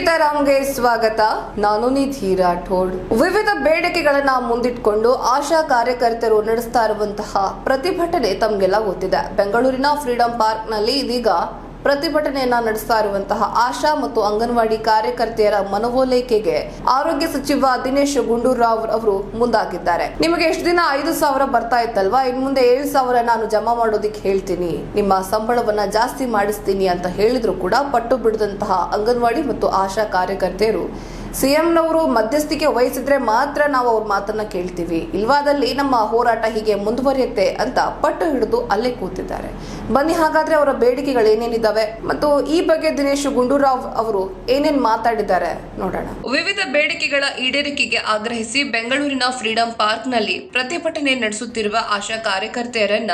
ಸೀತಾರಾಮ್ಗೆ ಸ್ವಾಗತ. ನಾನು ನಿಧಿ ರಾಠೋಡ್. ವಿವಿಧ ಬೇಡಿಕೆಗಳನ್ನ ಮುಂದಿಟ್ಕೊಂಡು ಆಶಾ ಕಾರ್ಯಕರ್ತರು ನಡೆಸ್ತಾ ಇರುವಂತಹ ಪ್ರತಿಭಟನೆ ತಮ್ಗೆಲ್ಲ ಗೊತ್ತಿದೆ. ಬೆಂಗಳೂರಿನ ಫ್ರೀಡಂ ಪಾರ್ಕ್ನಲ್ಲಿ ಇದೀಗ ಪ್ರತಿಭಟನೆಯನ್ನ ನಡೆಸ್ತಾ ಇರುವಂತಹ ಆಶಾ ಮತ್ತು ಅಂಗನವಾಡಿ ಕಾರ್ಯಕರ್ತೆಯರ ಮನವೊಲೈಕೆಗೆ ಆರೋಗ್ಯ ಸಚಿವ ದಿನೇಶ್ ಗುಂಡೂರಾವ್ ಅವರು ಮುಂದಾಗಿದ್ದಾರೆ. ನಿಮಗೆ ಎಷ್ಟು ದಿನ ಐದು ಸಾವಿರ ಬರ್ತಾ ಇತ್ತಲ್ವಾ? ಇನ್ ಮುಂದೆ ಏಳು ಸಾವಿರ ನಾನು ಜಮಾ ಮಾಡೋದಿಕ್ಕೆ ಹೇಳ್ತೀನಿ. ನಿಮ್ಮ ಸಂಬಳವನ್ನ ಜಾಸ್ತಿ ಮಾಡಿಸ್ತೀನಿ ಅಂತ ಹೇಳಿದ್ರು ಕೂಡ ಪಟ್ಟು ಬಿಡದಂತಹ ಅಂಗನವಾಡಿ ಮತ್ತು ಆಶಾ ಕಾರ್ಯಕರ್ತೆಯರು ಸಿಎಂನವರು ಮಧ್ಯಸ್ಥಿಕೆ ವಹಿಸಿದ್ರೆ ಮಾತ್ರ ನಾವು ಅವ್ರ ಮಾತನ್ನ ಕೇಳ್ತೀವಿ. ಇಲ್ವಾದಲ್ಲಿ ನಮ್ಮ ಹೋರಾಟ ಹೀಗೆ ಮುಂದುವರಿಯುತ್ತೆ ಅಂತ ಪಟ್ಟು ಹಿಡಿದು ಅಲ್ಲೇ ಕೂತಿದ್ದಾರೆ. ಬನ್ನಿ ಹಾಗಾದ್ರೆ ಅವರ ಬೇಡಿಕೆಗಳು ಏನೇನಿದ್ದಾವೆ ಮತ್ತು ಈ ಬಗ್ಗೆ ದಿನೇಶ್ ಗುಂಡೂರಾವ್ ಅವರು ಏನೇನ್ ಮಾತಾಡಿದ್ದಾರೆ ನೋಡೋಣ. ವಿವಿಧ ಬೇಡಿಕೆಗಳ ಈಡೇರಿಕೆಗೆ ಆಗ್ರಹಿಸಿ ಬೆಂಗಳೂರಿನ ಫ್ರೀಡಂ ಪಾರ್ಕ್ನಲ್ಲಿ ಪ್ರತಿಭಟನೆ ನಡೆಸುತ್ತಿರುವ ಆಶಾ ಕಾರ್ಯಕರ್ತೆಯರನ್ನ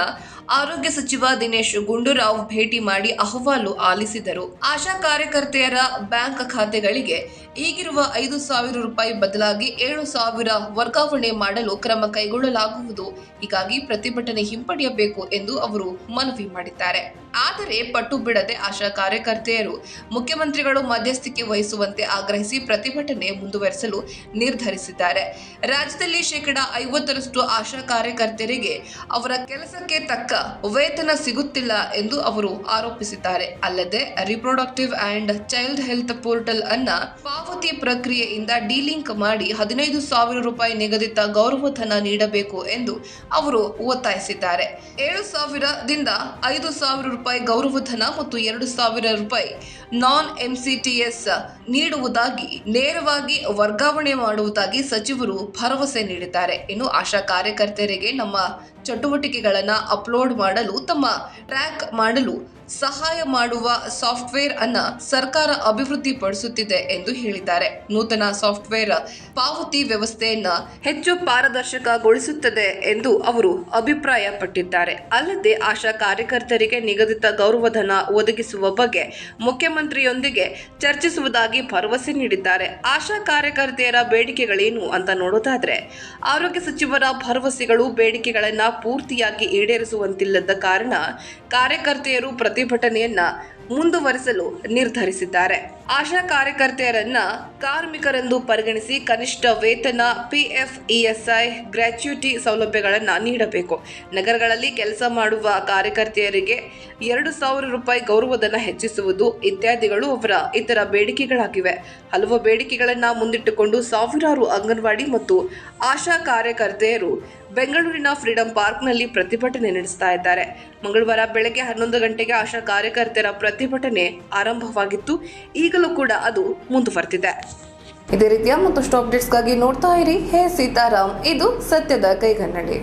ಆರೋಗ್ಯ ಸಚಿವ ದಿನೇಶ್ ಗುಂಡೂರಾವ್ ಭೇಟಿ ಮಾಡಿ ಅಹವಾಲು ಆಲಿಸಿದರು. ಆಶಾ ಕಾರ್ಯಕರ್ತೆಯರ ಬ್ಯಾಂಕ್ ಖಾತೆಗಳಿಗೆ ಈಗಿರುವ ಐದು ಸಾವಿರ ರೂಪಾಯಿ ಬದಲಾಗಿ ಏಳು ಸಾವಿರ ವರ್ಗಾವಣೆ ಮಾಡಲು ಕ್ರಮ ಕೈಗೊಳ್ಳಲಾಗುವುದು. ಹೀಗಾಗಿ ಪ್ರತಿಭಟನೆ ಹಿಂಪಡೆಯಬೇಕು ಎಂದು ಅವರು ಮನವಿ ಮಾಡಿದ್ದಾರೆ. ಆದರೆ ಪಟ್ಟು ಬಿಡದೆ ಆಶಾ ಕಾರ್ಯಕರ್ತೆಯರು ಮುಖ್ಯಮಂತ್ರಿಗಳು ಮಧ್ಯಸ್ಥಿಕೆ ವಹಿಸುವಂತೆ ಆಗ್ರಹಿಸಿ ಪ್ರತಿಭಟನೆ ಮುಂದುವರೆಸಲು ನಿರ್ಧರಿಸಿದ್ದಾರೆ. ರಾಜ್ಯದಲ್ಲಿ ಶೇಕಡಾ ಐವತ್ತರಷ್ಟು ಆಶಾ ಕಾರ್ಯಕರ್ತರಿಗೆ ಅವರ ಕೆಲಸಕ್ಕೆ ತಕ್ಕ ವೇತನ ಸಿಗುತ್ತಿಲ್ಲ ಎಂದು ಅವರು ಆರೋಪಿಸಿದ್ದಾರೆ. ಅಲ್ಲದೆ reproductive and child health portal ಅನ್ನ ಪಾವತಿ ಪ್ರಕ್ರಿಯೆಯಿಂದ ಡೀಲಿಂಕ್ ಮಾಡಿ ಹದಿನೈದು ಸಾವಿರ ರೂಪಾಯಿ ನಿಗದಿತ ಗೌರವಧನ ನೀಡಬೇಕು ಎಂದು ಅವರು ಒತ್ತಾಯಿಸಿದ್ದಾರೆ. ಏಳು ಸಾವಿರದಿಂದ ಐದು ಸಾವಿರ ರೂಪಾಯಿ ಗೌರವಧನ ಮತ್ತು ಎರಡು ಸಾವಿರ ರೂಪಾಯಿ ನಾನ್ ಎಂಸಿಟಿಎಸ್ ನೀಡುವುದಾಗಿ, ನೇರವಾಗಿ ವರ್ಗಾವಣೆ ಮಾಡುವುದಾಗಿ ಸಚಿವರು ಭರವಸೆ ನೀಡಿದ್ದಾರೆ. ಇನ್ನು ಆಶಾ ಕಾರ್ಯಕರ್ತರಿಗೆ ನಮ್ಮ ಚಟುವಟಿಕೆಗಳನ್ನು ಅಪ್ಲೋಡ್ ಮಾಡಲು ತಮ್ಮ ಟ್ರ್ಯಾಕ್ ಮಾಡಲು ಸಹಾಯ ಮಾಡುವ ಸಾಫ್ಟ್ವೇರ್ ಅನ್ನ ಸರ್ಕಾರ ಅಭಿವೃದ್ಧಿಪಡಿಸುತ್ತಿದೆ ಎಂದು ಹೇಳಿದ್ದಾರೆ. ನೂತನ ಸಾಫ್ಟ್ವೇರ್ ಪಾವತಿ ವ್ಯವಸ್ಥೆಯನ್ನ ಹೆಚ್ಚು ಪಾರದರ್ಶಕಗೊಳಿಸುತ್ತದೆ ಎಂದು ಅವರು ಅಭಿಪ್ರಾಯಪಟ್ಟಿದ್ದಾರೆ. ಅಲ್ಲದೆ ಆಶಾ ಕಾರ್ಯಕರ್ತರಿಗೆ ನಿಗದಿತ ಗೌರವಧನ ಒದಗಿಸುವ ಬಗ್ಗೆ ಮುಖ್ಯಮಂತ್ರಿಯೊಂದಿಗೆ ಚರ್ಚಿಸುವುದಾಗಿ ಭರವಸೆ ನೀಡಿದ್ದಾರೆ. ಆಶಾ ಕಾರ್ಯಕರ್ತೆಯರ ಬೇಡಿಕೆಗಳೇನು ಅಂತ ನೋಡೋದಾದ್ರೆ, ಆರೋಗ್ಯ ಸಚಿವರ ಭರವಸೆಗಳು ಬೇಡಿಕೆಗಳನ್ನ ಪೂರ್ತಿಯಾಗಿ ಈಡೇರಿಸುವಂತಿಲ್ಲದ ಕಾರಣ ಕಾರ್ಯಕರ್ತೆಯರು ಪ್ರತಿಭಟನೆಯನ್ನ ಮುಂದುವರಿಸಲು ನಿರ್ಧರಿಸಿದ್ದಾರೆ. ಆಶಾ ಕಾರ್ಯಕರ್ತೆಯರನ್ನ ಕಾರ್ಮಿಕರೆಂದು ಪರಿಗಣಿಸಿ ಕನಿಷ್ಠ ವೇತನ ಪಿಎಫ್ ಇಎಸ್ಐ ಗ್ರಾಚ್ಯುಟಿ ಸೌಲಭ್ಯಗಳನ್ನು ನೀಡಬೇಕು. ನಗರಗಳಲ್ಲಿ ಕೆಲಸ ಮಾಡುವ ಕಾರ್ಯಕರ್ತೆಯರಿಗೆ ಎರಡು ಸಾವಿರ ರೂಪಾಯಿ ಗೌರವಧನ ಹೆಚ್ಚಿಸುವುದು ಇತ್ಯಾದಿಗಳು ಅವರ ಇತರ ಬೇಡಿಕೆಗಳಾಗಿವೆ. ಹಲವು ಬೇಡಿಕೆಗಳನ್ನು ಮುಂದಿಟ್ಟುಕೊಂಡು ಸಾವಿರಾರು ಅಂಗನವಾಡಿ ಮತ್ತು ಆಶಾ ಕಾರ್ಯಕರ್ತೆಯರು ಬೆಂಗಳೂರಿನ ಫ್ರೀಡಂ ಪಾರ್ಕ್ನಲ್ಲಿ ಪ್ರತಿಭಟನೆ ನಡೆಸ್ತಾ ಇದ್ದಾರೆ. ಮಂಗಳವಾರ ಬೆಳಗ್ಗೆ ಹನ್ನೊಂದು ಗಂಟೆಗೆ ಆಶಾ ಕಾರ್ಯಕರ್ತರ ಪ್ರತಿಭಟನೆ ಆರಂಭವಾಗಿತ್ತು. ಈಗಲೂ ಕೂಡ ಅದು ಮುಂದುವರೆದಿದೆ. ಇದೇ ರೀತಿಯ ಮತ್ತಷ್ಟು ಅಪ್ಡೇಟ್ಸ್ಗಾಗಿ ನೋಡ್ತಾ ಇರಿ. ಹೇ ಸೀತಾರಾಮ್, ಇದು ಸತ್ಯದ ಕೈಗನ್ನಡಿ.